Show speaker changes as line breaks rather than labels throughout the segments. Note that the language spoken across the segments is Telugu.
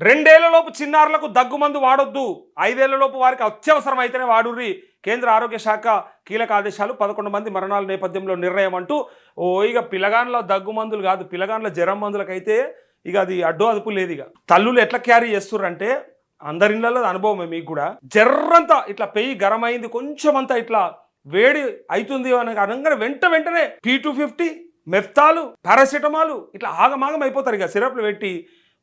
రెండేళ్ళలోపు చిన్నారులకు దగ్గుమందు వాడొద్దు. ఐదేళ్ళలోపు వారికి అత్యవసరం అయితేనే వాడుర్రి. కేంద్ర ఆరోగ్య శాఖ కీలక ఆదేశాలు పదకొండు మంది మరణాల నేపథ్యంలో నిర్ణయం అంటూ ఓ ఇక పిల్లగాన్ల దగ్గు మందులు కాదు పిల్లగాన్ల జ్వరం మందులకైతే ఇక అది అడ్డు అదుపు లేదు ఇక తల్లులు ఎట్లా క్యారీ చేస్తుర్రంటే అందరిళ్ళలో అనుభవమే మీకు కూడా. జర్రంతా ఇట్లా పెయ్యి గరం అయింది కొంచెం అంతా ఇట్లా వేడి అవుతుంది అని అనగానే వెంట వెంటనే P two fifty Meftal paracetamol ఇట్లా ఆగమాగం అయిపోతారు ఇక సిరప్లు పెట్టి.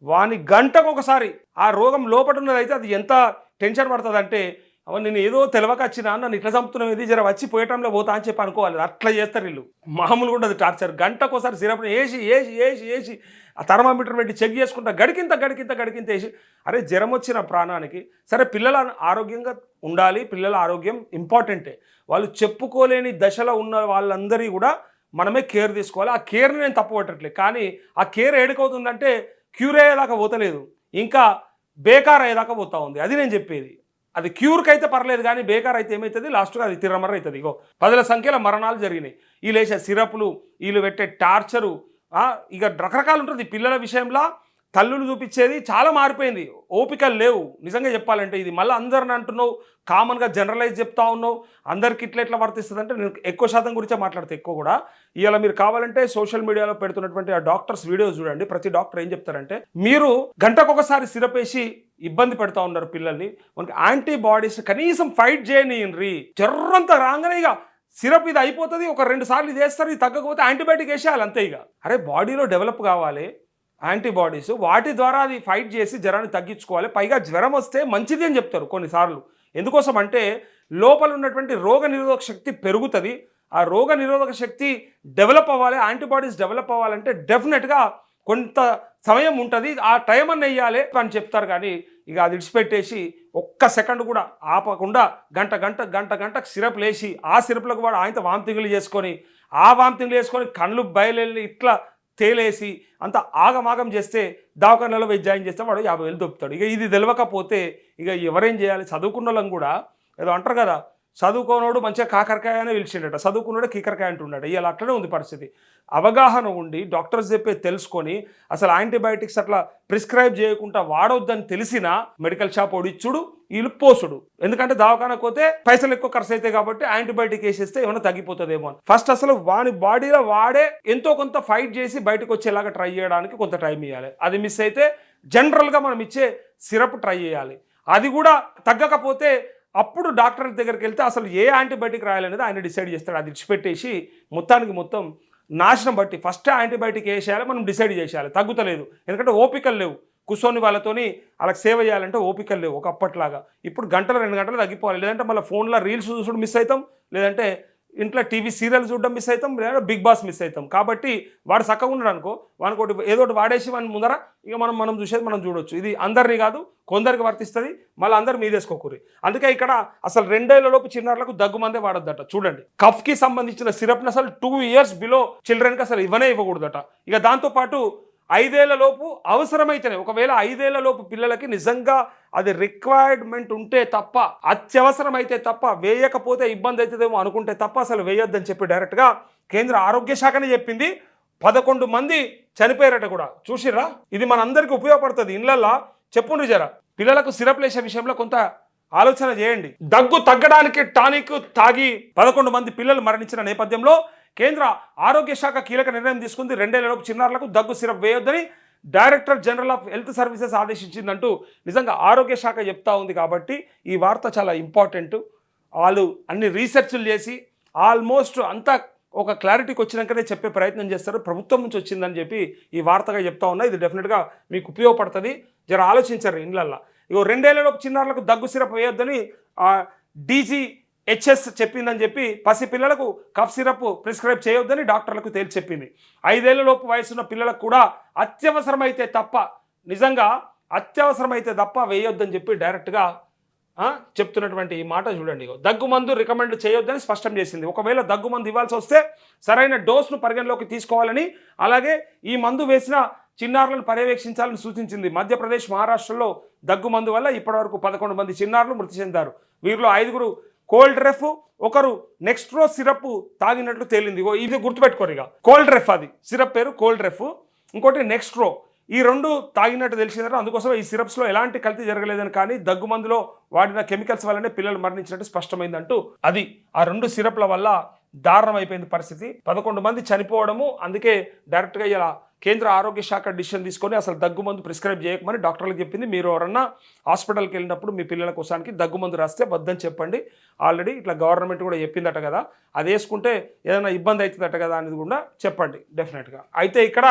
వాని గంటకు ఒకసారి ఆ రోగం లోపల ఉన్నదైతే అది ఎంత టెన్షన్ పడుతుంది అంటే నేను ఏదో తెలవక వచ్చినా నన్ను ఇట్లా చంపుతున్నాం ఇది జర వచ్చి పోయటంలో పోతా అని చెప్పి అనుకోవాలి. అట్లా చేస్తారు వీళ్ళు. మామూలుగా ఉండదు టార్చర్. గంటకు ఒకసారి సిరప్ని వేసి వేసి వేసి వేసి ఆ థర్మామీటర్ పెట్టి చెక్ చేసుకుంటా గడికింత గడికింత గడికింత వేసి అరే జ్వరం వచ్చిన ప్రాణానికి సరే పిల్లల ఆరోగ్యంగా ఉండాలి. పిల్లల ఆరోగ్యం ఇంపార్టెంటే. వాళ్ళు చెప్పుకోలేని దశలో ఉన్న వాళ్ళందరి కూడా మనమే కేర్ తీసుకోవాలి. ఆ కేర్ని నేను తప్పబట్టట్లేదు కానీ ఆ కేర్ ఏడుకవుతుందంటే క్యూర్ అయ్యేదాకా పోతలేదు. ఇంకా బేకార్ అయ్యేదాకా పోతా ఉంది. అది నేను చెప్పేది. అది క్యూర్కి అయితే పర్లేదు కానీ బేకార్ అయితే ఏమవుతుంది లాస్ట్గా అది తిరమర అవుతుంది ఇగో పదుల సంఖ్యలో మరణాలు జరిగినాయి. వీళ్ళు వేసే సిరప్లు వీళ్ళు పెట్టే టార్చరు ఇక రకరకాలు ఉంటుంది. పిల్లల విషయంలో తల్లులు చూపించేది చాలా మారిపోయింది. ఓపికలు లేవు. నిజంగా చెప్పాలంటే ఇది మళ్ళీ అందరిని అంటున్నావు కామన్గా జనరలైజ్ చెప్తా ఉన్నావు అందరికి ఇట్లా ఎట్లా వర్తిస్తుంది అంటే నేను ఎక్కువ శాతం గురించే మాట్లాడితే ఎక్కువ కూడా. ఇవాళ మీరు కావాలంటే సోషల్ మీడియాలో పెడుతున్నటువంటి ఆ డాక్టర్స్ వీడియోస్ చూడండి. ప్రతి డాక్టర్ ఏం చెప్తారంటే మీరు గంటకొకసారి సిరప్ వేసి ఇబ్బంది పెడతా ఉన్నారు పిల్లల్ని. మనకి యాంటీబాడీస్ కనీసం ఫైట్ చేయనియండి. జర్రంత రాగానే ఇక సిరప్ ఇది అయిపోతుంది ఒక రెండు సార్లు ఇది వేస్తారు ఇది తగ్గకపోతే యాంటీబయాటిక్ వేసేయాలి అంతే ఇక. అరే బాడీలో డెవలప్ కావాలి. యాంటీబాడీస్ వాటి ద్వారా అది ఫైట్ చేసి జ్వరాన్ని తగ్గించుకోవాలి. పైగా జ్వరం వస్తే మంచిది అని చెప్తారు కొన్నిసార్లు. ఎందుకోసం అంటే లోపల ఉన్నటువంటి రోగ నిరోధక శక్తి పెరుగుతుంది. ఆ రోగ నిరోధక శక్తి డెవలప్ అవ్వాలి. యాంటీబాడీస్ డెవలప్ అవ్వాలంటే డెఫినెట్గా కొంత సమయం ఉంటుంది. ఆ టైం అన్న వేయాలి అని చెప్తారు కానీ ఇక అది ఇడిచిపెట్టేసి ఒక్క సెకండ్ కూడా ఆపకుండా గంట గంట గంట గంట సిరప్ లేచి ఆ సిరప్లకు వాడు ఆయనతో వాంతింగులు చేసుకొని ఆ వాంతింగులు చేసుకొని కళ్ళు బయలు ఇట్లా తేలేసి అంత ఆగమాగం చేస్తే దవాఖానలో పోయి జాయిన్ చేస్తే వాడు యాభై వేలు దొప్పుతాడు ఇక ఇది తెలియకపోతే ఇక ఎవరేం చేయాలి? చదువుకున్న వాళ్ళం కూడా ఏదో అంటారు కదా చదువుకోనోడు మంచిగా కాకరకాయ అని పిలిచిండట. చదువుకున్నాడు కీకరకాయ అంటున్నాడు ఇవాళ అట్లనే ఉంది పరిస్థితి. అవగాహన ఉండి డాక్టర్స్ చెప్పే తెలుసుకొని అసలు యాంటీబయాటిక్స్ అట్లా ప్రిస్క్రైబ్ చేయకుండా వాడొద్దని తెలిసినా మెడికల్ షాప్ ఓడిచ్చుడు వీళ్ళు పోసుడు. ఎందుకంటే దవాఖానకు పోతే పైసలు ఎక్కువ ఖర్చు అవుతాయి కాబట్టి యాంటీబయాటిక్ వేసేస్తే ఏమైనా తగ్గిపోతుందేమో అని. ఫస్ట్ అసలు వాని బాడీలో వాడే ఎంతో కొంత ఫైట్ చేసి బయటకు వచ్చేలాగా ట్రై చేయడానికి కొంత టైం ఇవ్వాలి అది మిస్ అయితే జనరల్గా మనం ఇచ్చే సిరప్ ట్రై చేయాలి. అది కూడా తగ్గకపోతే అప్పుడు డాక్టర్ దగ్గరికి వెళ్తే అసలు ఏ యాంటీబయాటిక్ రాయాలనేది ఆయన డిసైడ్ చేస్తాడు. అది ఇచ్చిపెట్టేసి మొత్తానికి మొత్తం నాశనం బట్టి ఫస్ట్ యాంటీబయాటిక్ వేసేయాలి మనం డిసైడ్ చేసేయాలి. తగ్గుతలేదు. ఎందుకంటే ఓపికలు లేవు. కూర్చొని వాళ్ళతోని వాళ్ళకి సేవ చేయాలంటే ఓపికలు లేవు ఒకప్పట్లాగా. ఇప్పుడు గంటలు రెండు గంటలు తగ్గిపోవాలి. లేదంటే మళ్ళీ ఫోన్లో రీల్స్ చూసుడు మిస్ అవుతాం. లేదంటే ఇంట్లో టీవీ సీరియల్ చూడడం మిస్ అవుతాం లేదా బిగ్ బాస్ మిస్ అవుతాం. కాబట్టి వాడు చక్కగా ఉన్నాడు అనుకో వానికి ఒకటి ఏదో ఒకటి వాడేసి వాని ముందర ఇక మనం మనం చూసేది మనం చూడొచ్చు. ఇది అందరినీ కాదు కొందరికి వర్తిస్తుంది మళ్ళీ అందరు మీదేసుకోకూరి. అందుకే ఇక్కడ అసలు రెండేళ్ళలోపు చిన్నారులకు దగ్గుమందే వాడొద్దట. చూడండి. కఫ్కి సంబంధించిన సిరప్ని అసలు టూ ఇయర్స్ బిలో చిల్డ్రన్కి అసలు ఇవ్వనే ఇవ్వకూడదట. ఇక దాంతోపాటు ఐదేళ్ళలోపు అవసరమైతేనే ఒకవేళ ఐదేళ్ళలోపు పిల్లలకి నిజంగా అది రిక్వైర్మెంట్ ఉంటే తప్ప అత్యవసరం అయితే తప్ప వేయకపోతే ఇబ్బంది అవుతుందేమో అనుకుంటే తప్ప అసలు వేయొద్దని చెప్పి డైరెక్ట్గా కేంద్ర ఆరోగ్య శాఖనే చెప్పింది. పదకొండు మంది చనిపోయారట కూడా. చూసిర్రా? ఇది మనందరికీ ఉపయోగపడుతుంది. ఇళ్ళల్లో చెప్పుండ్రు జరా. పిల్లలకు సిరప్ లేసే విషయంలో కొంత ఆలోచన చేయండి. దగ్గు తగ్గడానికి టానిక్ తాగి పదకొండు మంది పిల్లలు మరణించిన నేపథ్యంలో కేంద్ర ఆరోగ్య శాఖ కీలక నిర్ణయం తీసుకుంది. రెండేళ్ళలోపు చిన్నారులకు దగ్గు syrup వేయొద్దని director general of health services ఆదేశించిందంటూ నిజంగా ఆరోగ్య శాఖ చెప్తా ఉంది కాబట్టి ఈ వార్త చాలా ఇంపార్టెంట్. వాళ్ళు అన్ని రీసెర్చ్లు చేసి ఆల్మోస్ట్ అంతా ఒక క్లారిటీకి వచ్చినాకనే చెప్పే ప్రయత్నం చేస్తారు. ప్రభుత్వం నుంచి వచ్చిందని చెప్పి ఈ వార్తగా చెప్తా ఉన్నా ఇది డెఫినెట్గా మీకు ఉపయోగపడుతుంది. జర ఆలోచించారు ఇండ్లల్లో. ఇగో రెండేళ్ళలోపు చిన్నారులకు దగ్గు సిరప్ వేయొద్దని డీజీ హెచ్ఎస్ చెప్పిందని చెప్పి పసి పిల్లలకు కఫ్ సిరప్ ప్రిస్క్రైబ్ చేయొద్దని డాక్టర్లకు తేల్చి చెప్పింది. ఐదేళ్ళలోపు వయసున్న పిల్లలకు కూడా అత్యవసరమైతే తప్ప నిజంగా అత్యవసరమైతే తప్ప వేయొద్దని చెప్పి డైరెక్ట్గా చెప్తున్నటువంటి ఈ మాట చూడండి దగ్గుమందు దగ్గు మందు రికమెండ్ చేయొద్దని స్పష్టం చేసింది. ఒకవేళ దగ్గు మందు ఇవ్వాల్సి వస్తే సరైన డోస్ను పరిగణలోకి తీసుకోవాలని అలాగే ఈ మందు వేసిన చిన్నారులను పర్యవేక్షించాలని సూచించింది. మధ్యప్రదేశ్ మహారాష్ట్రలో దగ్గు మందు వల్ల ఇప్పటివరకు పదకొండు మంది చిన్నారులు మృతి చెందారు. వీరిలో ఐదుగురు కోల్డ్ రెఫ్ ఒకరు నెక్స్ట్రో సిరప్ తాగినట్లు తేలింది. ఇది గుర్తుపెట్టుకోరు ఇక. కోల్డ్ రెఫ్ అది. సిరప్ పేరు కోల్డ్ రెఫ్. ఇంకోటి నెక్స్ట్రో ఈ రెండు తాగినట్టు తెలిసిందంటే. అందుకోసం ఈ సిరప్స్లో ఎలాంటి కల్తీ జరగలేదని కానీ దగ్గు మందులో వాడిన కెమికల్స్ వల్లనే పిల్లలు మరణించినట్టు స్పష్టమైందంటూ అది. ఆ రెండు సిరప్ల వల్ల దారుణం అయిపోయింది పరిస్థితి. పదకొండు మంది చనిపోవడము అందుకే డైరెక్ట్గా ఇలా కేంద్ర ఆరోగ్య శాఖ డిసిషన్ తీసుకొని అసలు దగ్గు మందు ప్రిస్క్రైబ్ చేయకమని డాక్టర్లకు చెప్పింది. మీరు ఎవరన్నా హాస్పిటల్కి వెళ్ళినప్పుడు మీ పిల్లల కోసానికి దగ్గు మందు రాస్తే వద్దని చెప్పండి. ఆల్రెడీ ఇట్లా గవర్నమెంట్ కూడా చెప్పిందట కదా. అది వేసుకుంటే ఏదైనా ఇబ్బంది అవుతుందట కదా అనేది కూడా చెప్పండి డెఫినెట్గా. అయితే ఇక్కడ